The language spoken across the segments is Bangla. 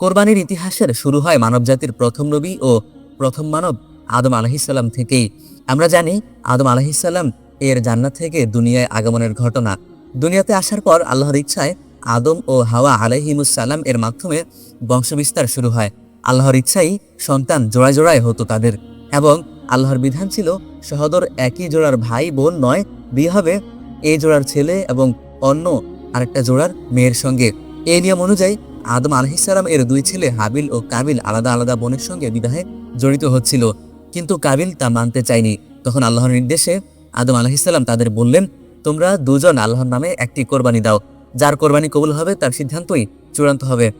কোরবানির ইতিহাসের শুরু হয় মানবজাতির প্রথম নবী ও প্রথম মানব আদম আলহিসাল্লাম থেকেই। আমরা জানি আদম আলহিসাল্লাম এর জান্নাত থেকে দুনিয়ায় আগমনের ঘটনা। দুনিয়াতে আসার পর আল্লাহর ইচ্ছায় আদম ও হাওয়া আলহিমুসাল্লাম এর মাধ্যমে বংশবিস্তার শুরু হয়। আল্লাহর ইচ্ছাই সন্তান জোড়ায় জোড়ায় হতো তাদের এবং আল্লাহর বিধান ছিল সহদর একই জোড়ার ভাই, বোন নয়, বিয়ে হবে এই জোড়ার ছেলে এবং অন্য আরেকটা জোড়ার মেয়ের সঙ্গে। এই নিয়ম অনুযায়ী আদম আলহিসাল্লাম এর দুই ছেলে হাবিল ও কাবিল আলাদা আলাদা বোনের সঙ্গে বিবাহে জড়িত হচ্ছিল। কিন্তু কাবিল তা মানতে চায়নি। তখন আল্লাহর নির্দেশে আদম আলহিসাল্লাম তাদের বললেন, তোমরা দুজন আল্লাহর নামে একটি কোরবানি দাও। যার কোরবানি কবুল হবে, তার সিদ্ধান্তই চূড়ান্ত হবে।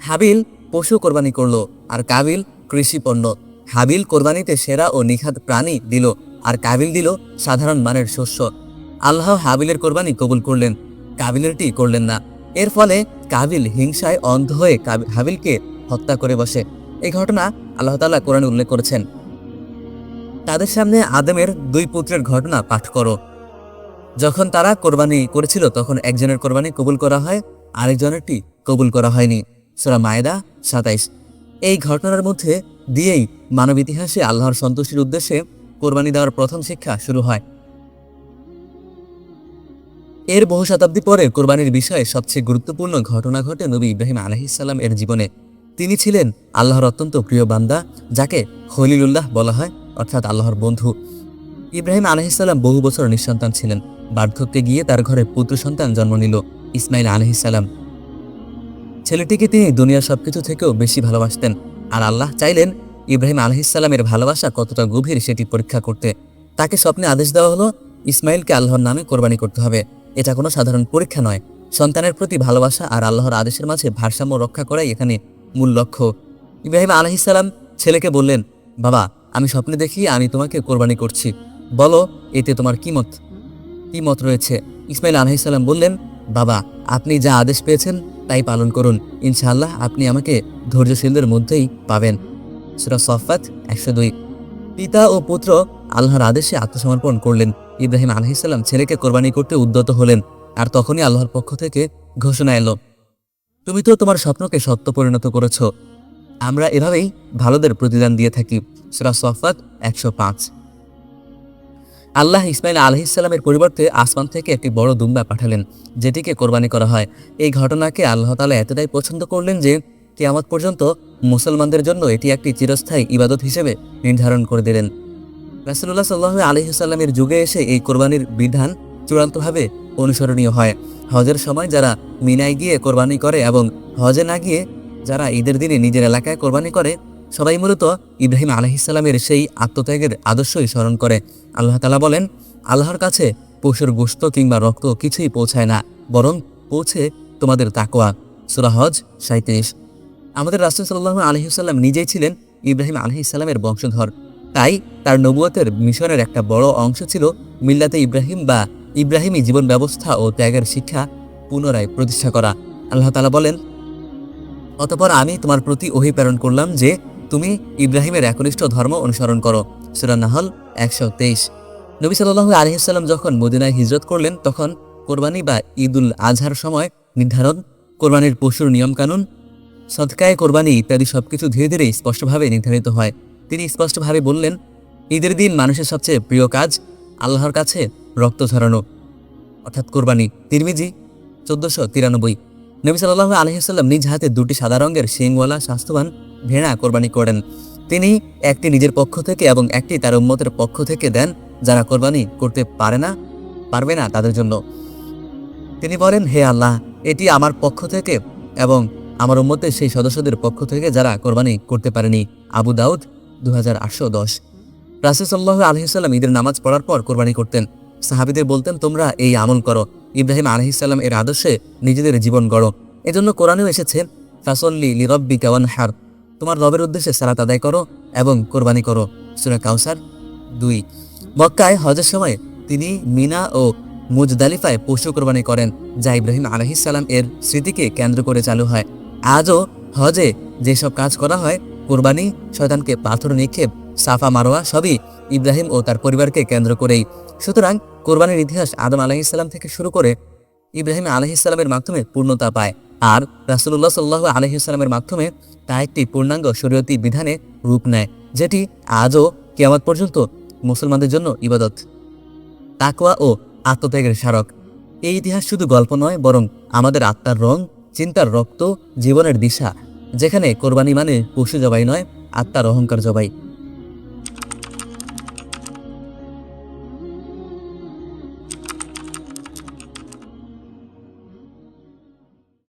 হাবিল পশু কোরবানি করল আর কাবিল কৃষি পণ্য। হাবিল কোরবানিতে সেরা ও নিখাত প্রাণী দিল আর কাবিল দিল সাধারণ মানের শস্য। আল্লাহ হাবিলের কোরবানি কবুল করলেন। কাবিলেরটি করলেন না। এর ফলে কাবিল হিংসায় অন্ধ হয়ে হাবিলকে হত্যা করে বসে। এই ঘটনা আল্লাহ তাআলা কোরআনে উল্লেখ করেছেন। তাদের সামনে আদমের দুই পুত্রের ঘটনা পাঠ করো। যখন তারা কোরবানি করেছিল, তখন একজনের কোরবানি কবুল করা হয়, আরেকজনেরটি কবুল করা হয়নি। সূরা মায়েদা সাতাইশ। এই ঘটনার মধ্যে দিয়েই মানব ইতিহাসে আল্লাহর সন্তুষ্টির উদ্দেশ্যে কোরবানি দেওয়ার প্রথম শিক্ষা শুরু হয়। এর বহু শতাব্দী পরে কোরবানির বিষয়ে সবচেয়ে গুরুত্বপূর্ণ ঘটনা ঘটে নবী ইব্রাহিম আলহিসাল্লাম এর জীবনে। তিনি ছিলেন আল্লাহর অত্যন্ত প্রিয় বান্দা, যাকে খলিলুল্লাহ বলা হয়, অর্থাৎ আল্লাহর বন্ধু। ইব্রাহিম আলহিসাল্লাম বহু বছর নিঃসন্তান ছিলেন। বার্ধক্যে গিয়ে তার ঘরে পুত্র সন্তান জন্ম নিল, ইসমাইল আলহিসাল্লাম ছেলেটিকে তিনি দুনিয়ার সবকিছু থেকেও বেশি ভালোবাসতেন। আর আল্লাহ চাইলেন ইব্রাহিম আলহিসাল্লামের ভালোবাসা কতটা গভীর সেটি পরীক্ষা করতে। তাকে স্বপ্নে আদেশ দেওয়া হলো, ইসমাইলকে আল্লাহর নামে কোরবানি করতে হবে। এটা কোনো সাধারণ পরীক্ষা নয়। সন্তানের প্রতি ভালোবাসা আর আল্লাহর আদেশের মাঝে ভারসাম্য রক্ষা করাই এখানে মূল লক্ষ্য। ইব্রাহিম আলহিসাল্লাম ছেলেকে বললেন, বাবা, আমি স্বপ্নে দেখি আমি তোমাকে কোরবানি করছি। বলো, এতে তোমার কি মত? কি মত রয়েছে? ইসমাইল আলহিসাল্লাম বললেন, বাবা, আপনি যা আদেশ পেয়েছেন তাই পালন করুন। ইনশাআল্লাহ আপনি আমাকে ধৈর্যশীলদের মধ্যেই পাবেন। সুরা সফাত একশো দুই। পিতা ও পুত্র আল্লাহর আদেশে আত্মসমর্পণ করলেন। ইব্রাহিম আলহিসাল্লাম ছেলেকে কোরবানি করতে উদ্যত হলেন আর তখনই আল্লাহর পক্ষ থেকে ঘোষণা এলো, তুমি তো তোমার স্বপ্নকে সত্য পরিণত করেছ। আমরা এভাবেই ভালোদের প্রতিদান দিয়ে থাকি। সুরা সফাত একশো পাঁচ। আল্লাহ ইসমাইল আলহিসাল্লামের পরিবর্তে আসমান থেকে একটি বড় দুম্বা পাঠালেন, যেটিকে কোরবানি করা হয়। এই ঘটনাকে আল্লাহ তালা এতটাই পছন্দ করলেন যে কিয়ামত পর্যন্ত মুসলমানদের জন্য এটি একটি চিরস্থায়ী ইবাদত হিসেবে নির্ধারণ করে দিলেন। রাসুল্লাহ সাল্লাহ আলহিসাল্লামের যুগে এসে এই কোরবানির বিধান চূড়ান্তভাবে অনুসরণীয় হয়। হজের সময় যারা মিনায় গিয়ে কোরবানি করে এবং হজে না গিয়ে যারা ঈদের দিনে নিজের এলাকায় কোরবানি করে, সবাই মূলত ইব্রাহিম আলহিসাল্লামের সেই আত্মত্যাগের আদর্শই স্মরণ করে। আল্লাহ তালা বলেন, আল্লাহর কাছে পশুর গোস্ত কিংবা রক্ত কিছুই পৌঁছায় না, বরং পৌঁছে তোমাদের তাকোয়া সুরা হজ সাঁত্রিশ আমাদের রাসুল সাল্লাহ আলহিসাল্লাম নিজেই ছিলেন ইব্রাহিম আলহিসাল্লামের বংশধর। তাই তার নবুয়তের মিশনের একটা বড় অংশ ছিল মিল্লাতে ইব্রাহিম বা ইব্রাহিমী জীবন ব্যবস্থা ও ত্যাগের শিক্ষা পুনরায় প্রতিষ্ঠা করা। আল্লাহ তালা বলেন, অতপর আমি তোমার প্রতি ওহি প্রেরণ করলাম যে তুমি ইব্রাহিমের একনিষ্ঠ ধর্ম অনুসরণ করো। সুরা নাহল একশো তেইশ। নবী সাল্লাহ আলহিসাল্লাম যখন মদিনায় হিজরত করলেন, তখন কোরবানি বা ঈদুল আজহার সময় নির্ধারণ, কোরবানির পশুর নিয়মকানুন, সদকায় কোরবানি ইত্যাদি সবকিছু ধীরে ধীরে স্পষ্টভাবে নির্ধারিত হয়। তিনি স্পষ্টভাবে বললেন, ঈদের দিন মানুষের সবচেয়ে প্রিয় কাজ আল্লাহর কাছে রক্ত ঝরানো। অর্থাৎ কোরবানি। তিরমিজি, চোদ্দশো তিরানব্বই। নবী সাল্লাহ আলহিসাল্লাম নিজ হাতে দুটি সাদা রঙের শিংওয়ালা স্বাস্থ্যবান ভেড়া কোরবানি করেন। তিনি একটি নিজের পক্ষ থেকে এবং একটি তার উম্মতের পক্ষ থেকে দেন, যারা কোরবানি করতে পারে না, পারবে না তাদের জন্য। তিনি বলেন, হে আল্লাহ, এটি আমার পক্ষ থেকে এবং আমার উম্মতের সেই সদস্যদের পক্ষ থেকে যারা কোরবানি করতে পারেনি। আবু দাউদ দু হাজার আটশো দশ। রাসুসাল্লাহ আলহিসাল্লাম ঈদের নামাজ পড়ার পর কোরবানি করতেন। সাহাবিদের বলতেন, তোমরা এই আমল করো। ইব্রাহিম আলহিসাল্লাম এর আদর্শে নিজেদের জীবন গড়ো। এজন্য কোরআনেও এসেছে, ফাসল্লি লিরব্বি কাওয়ান হার তোমার রবের উদ্দেশ্যে সালাত আদায় করো এবং কোরবানি করো। সুরা কাউসার দুই। মক্কায় হজের সময় তিনি মিনা ও মুজদালিফায় পশু কোরবানি করেন, যা ইব্রাহিম আলহিসাল্লাম এর স্মৃতিকে কেন্দ্র করে চালু হয়। আজও হজে যেসব কাজ করা হয় কোরবানি, শয়তানকে পাথর, নিক্ষেপ, সাফা, মারোয়া সবই ইব্রাহিম ও তার পরিবারকে কেন্দ্র করেই। সুতরাং কোরবানির ইতিহাস আদম আলাহিসাল্লাম থেকে শুরু করে ইব্রাহিম আলহিসাল্লামের মাধ্যমে পূর্ণতা পায়। আর রাসুল্লাহ সাল্লাহ আলহিসাল্লামের মাধ্যমে তা একটি পূর্ণাঙ্গ শরীয়তি বিধানে রূপ নেয়, যেটি আজও কেয়ামত পর্যন্ত মুসলমানদের জন্য ইবাদত, তাকওয়া ও আত্মত্যাগের স্মারক। এই ইতিহাস শুধু গল্প নয়, বরং আমাদের আত্মার রং, চিন্তার রক্ত, জীবনের দিশা যেখানে কোরবানি মানে পশু জবাই নয় আত্মার অহংকার জবাই।